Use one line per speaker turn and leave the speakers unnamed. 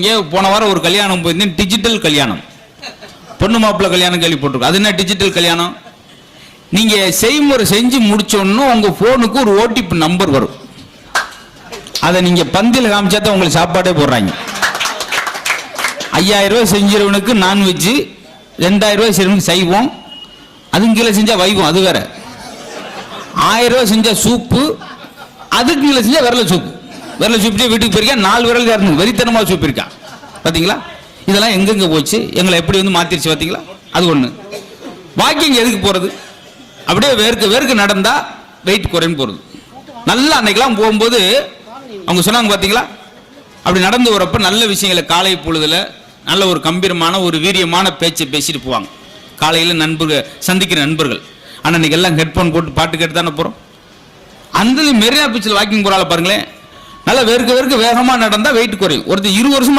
இங்கே போன வாரம் ஒரு கல்யாணம் போயிருந்தேன் டிஜிட்டல் கல்யாணம். பொண்ணு மாப்பிள்ள கல்யாணம் கேள்விப்பட்டிருக்கோம். அது என்ன டிஜிட்டல் கல்யாணம்? நீங்க செய்முறை செஞ்சு முடிச்சோன்னு உங்க போனுக்கு ஒரு ஓடிபி நம்பர் வரும். அதை நீங்க பந்தியில் காமிச்சா தான் உங்களுக்கு சாப்பாடே போடுறாங்க. ஐயாயிரம் ரூபாய் செஞ்சவனுக்கு நான்வெஜ் ரெண்டாயிரம் ரூபாய் செய்யறவனுக்கு சைவம் அதுக்கு கீழே செஞ்சா வைவம் அது வேற. ஆயிரம் ரூபாய் செஞ்சா சூப்பு அதுக்கு கீழே செஞ்சா விரல சூப்பு. விரல சூப்பிட்டே வீட்டுக்கு போயிருக்கேன் நாலு விரல் இறந்து வெறித்தனமாக சூப்பு பார்த்தீங்களா இதெல்லாம் எங்கெங்க போச்சு? எங்களை எப்படி வந்து மாத்திருச்சு பார்த்தீங்களா அது ஒன்று வாக்கிங் எதுக்கு போகிறது அப்படியே வேர்க்க வேர்க்க நடந்தா வெயிட் குறைன்னு போகிறது நல்லா அன்னைக்கெல்லாம் போகும்போது அவங்க சொன்னாங்க பார்த்தீங்களா அப்படி நடந்து வரப்ப நல்ல விஷயங்களை காலை பொழுதுல நல்ல ஒரு கம்பீரமான ஒரு வீரியமான பேச்சை பேசிட்டு போவாங்க. காலையில் நண்பர்கள் சந்திக்கிற நண்பர்கள். ஆனால் இன்னைக்கு எல்லாம் ஹெட்ஃபோன் போட்டு பாட்டு கேட்டு தானே போகிறோம் அந்த மெரினா பீச்சில் வாக்கிங் போகிறாள் பாருங்களேன். நல்லா வெறுக்க வெறுக்க வேகமா நடந்தால் வெயிட் குறையும். ஒருத்தர் இரு வருஷமாக